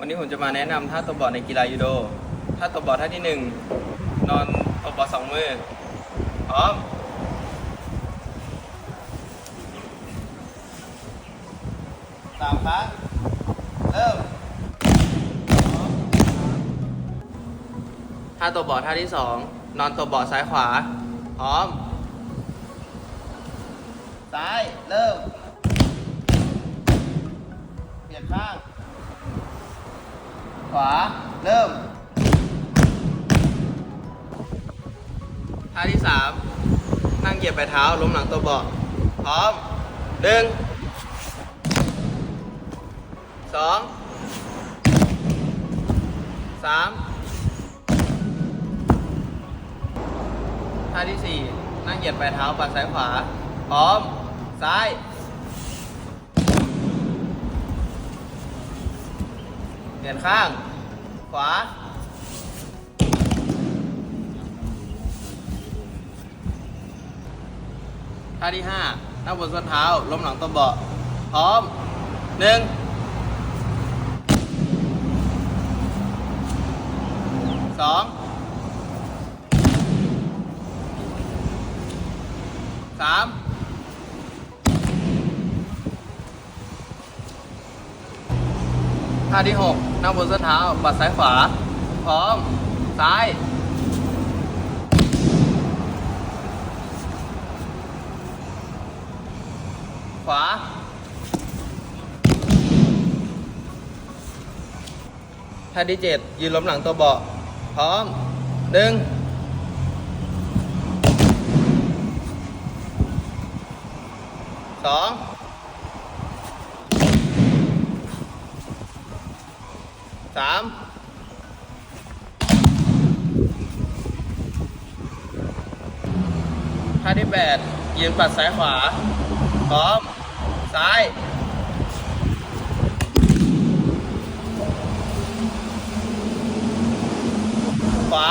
วันนี้ผมจะมาแนะนำท่าตบบอร์ดในกีฬายูโด ท่าตบบอร์ดท่าที่หนึ่งนอนตบบอร์ดสองมือ พร้อม สามครั้ง เริ่ม ท่าตบบอร์ดท่าที่สองนอนตบบอร์ดซ้ายขวา พร้อม ซ้าย เริ่ม เปลี่ยนข้าง ขวา เริ่มท่าที่สามนั่งเหยียบปลายเท้าล้มหลังตัวเบาะพร้อมหนึ่งสองสามท่าที่สี่นั่งเหยียดปลายเท้าปัดซ้ายขวา พร้อม ซ้าย เปลี่ยนข้าง ขวา ท่าที่ห้านั่งบนส้นเท้า ล้มหลังตัวเบาะพร้อมหนึ่งสองสาม ท่าที่หกนั่งบนส้นเท้าปัดซ้ายขวา พร้อม ซ้ายขวา ท่าที่เจ็ดยืนล้มหลังตัวเบาะ พร้อมหนึ่งสอง สามท่าที่แปดยืนปัดซ้ายขวาพร้อม ซ้าย ขวา